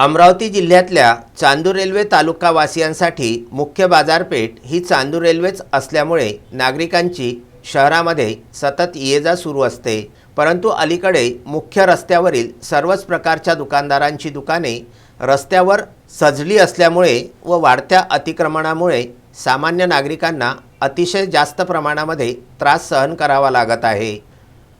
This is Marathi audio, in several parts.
अमरावती जिल्ह्यातल्या चांदूर रेल्वे तालुकावासियांसाठी मुख्य बाजारपेठ ही चांदूर रेल्वेच असल्यामुळे नागरिकांची शहरामध्ये सतत ये जा सुरू असते. परंतु अलीकडे मुख्य रस्त्यावरील सर्वच प्रकारच्या दुकानदारांची दुकाने रस्त्यावर सजली असल्यामुळे व वाढत्या अतिक्रमणामुळे सामान्य नागरिकांना अतिशय जास्त प्रमाणामध्ये त्रास सहन करावा लागत आहे.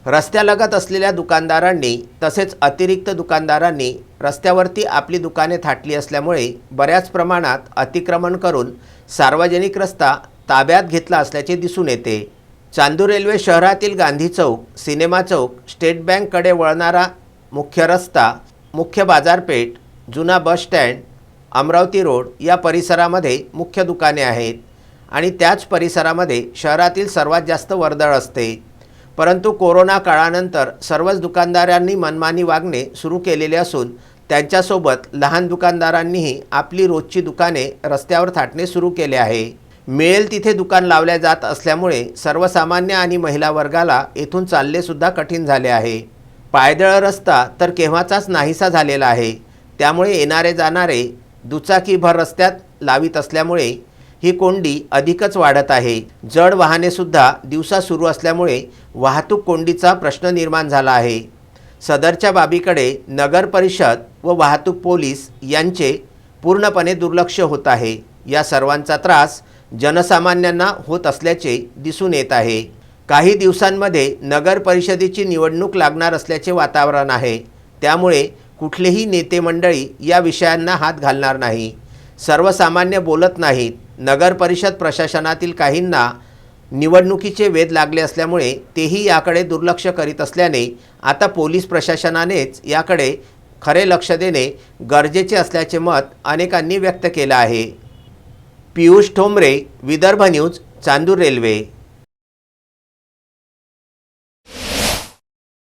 रस्त्यालगत असलेल्या दुकानदारांनी तसेच अतिरिक्त दुकानदारांनी रस्त्यावरती आपली दुकाने थाटली असल्यामुळे बऱ्याच प्रमाणात अतिक्रमण करून सार्वजनिक रस्ता ताब्यात घेतला असल्याचे दिसून येते. चांदूर रेल्वे शहरातील गांधी चौक सिनेमा चौक स्टेट बँककडे वळणारा मुख्य रस्ता मुख्य बाजारपेठ जुना बस स्टँड अमरावती रोड या परिसरामध्ये मुख्य दुकाने आहेत आणि त्याच परिसरामध्ये शहरातील सर्वात जास्त वर्दळ असते. परंतु कोरोना काळानंतर सर्वच दुकानदारांनी मनमानी वागणे सुरू केलेले असून त्यांच्यासोबत लहान दुकानदारांनीही आपली रोजची दुकाने रस्त्यावर थाटणे सुरू केले आहे. मिळेल तिथे दुकान लावल्या जात असल्यामुळे सर्वसामान्य आणि महिला वर्गाला येथून चाललेसुद्धा कठीण झाले आहे. पायदळ रस्ता तर केव्हाचाच नाहीसा झालेला आहे. त्यामुळे येणारे जाणारे दुचाकीभर रस्त्यात लावित असल्यामुळे ही कोंडी अधिकच वाढत आहे. जड वाहनेसुद्धा दिवसा सुरू असल्यामुळे वाहतूक कोंडीचा प्रश्न निर्माण झाला आहे. सदरच्या बाबीकडे नगर परिषद व वाहतूक पोलीस यांचे पूर्णपणे दुर्लक्ष होत आहे. या सर्वांचा त्रास जनसामान्यांना होत असल्याचे दिसून येत आहे. काही दिवसांमध्ये नगर परिषदेची निवडणूक लागणार असल्याचे वातावरण आहे. त्यामुळे कुठलेही नेते मंडळी या विषयांना हात घालणार नाही. सर्वसामान्य बोलत नाहीत. नगर परिषद प्रशासनातील काहींना निवडणुकीचे वेध लागले असल्यामुळे तेही याकडे दुर्लक्ष करीत असल्याने आता पोलीस प्रशासनानेच याकडे खरे लक्ष देणे गरजेचे असल्याचे मत अनेकांनी व्यक्त केलं आहे. Piyush Thombare Vidarbha news Chandur railway.